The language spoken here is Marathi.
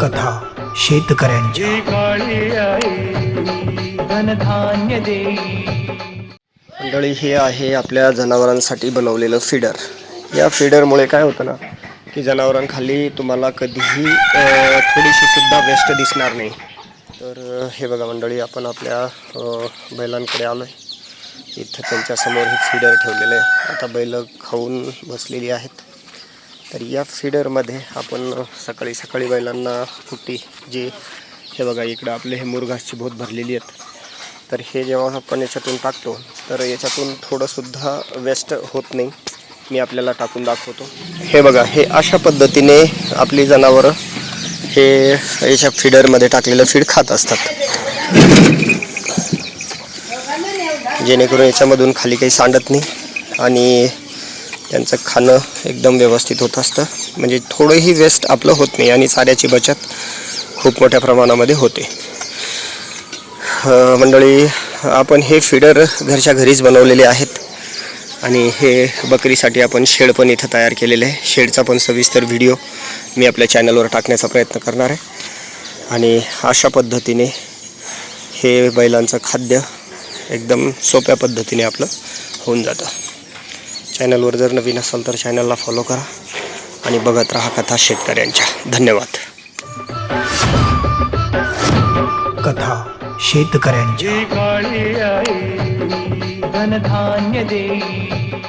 कथा शेतकऱ्यांच्या. देई मंडळी हे आहे आपल्या जनावरांसाठी बनवलेलं फीडर या फीडरमुळे काय होतं ना की जनावरांखाली तुम्हाला कधीही थोडीशी सुद्धा वेस्ट दिसणार नाही. तर हे बघा मंडळी आपण आपल्या बैलांकडे आलो आहे इथं त्यांच्यासमोर हे फीडर ठेवलेलं आहे. आता बैल खाऊन बसलेली आहेत. तर या फीडरमध्ये आपण सकाळी सकाळी बैलांना कुट्टी जे हे बघा इकडं आपले हे मुरघासची भूत भरलेली आहेत. तर हे जेव्हा आपण याच्यातून टाकतो तर याच्यातून थोडंसुद्धा वेस्ट होत नाही. मी आपल्याला टाकून दाखवतो. हे बघा हे अशा पद्धतीने आपली जनावरं हे याच्या फीडरमध्ये टाकलेलं फीड खात असतात. जेणेकरून याच्यामधून खाली काही सांडत नाही आणि त्यांचं खाणं एकदम व्यवस्थित होत असतं. म्हणजे थोडंही वेस्ट आपलं होत नाही आणि चाऱ्याची बचत खूप मोठ्या प्रमाणामध्ये होते. मंडळी आपण हे फीडर घरच्या घरीच बनवलेले आहेत. आणि हे बकरीसाठी आपण शेड पण इथं तयार केलेलं आहे. शेडचा पण सविस्तर व्हिडिओ मी आपल्या चॅनलवर टाकण्याचा प्रयत्न करणार आहे. आणि अशा पद्धतीने हे बैलांचं खाद्य एकदम सोप्या पद्धतीने आपलं होऊन जातं. चॅनलवर जर नवीन असाल तर चॅनलला फॉलो करा. आणि बघत राहा कथा शेतकऱ्यांच्या. धन्यवाद. कथा आई धनधान्य देई.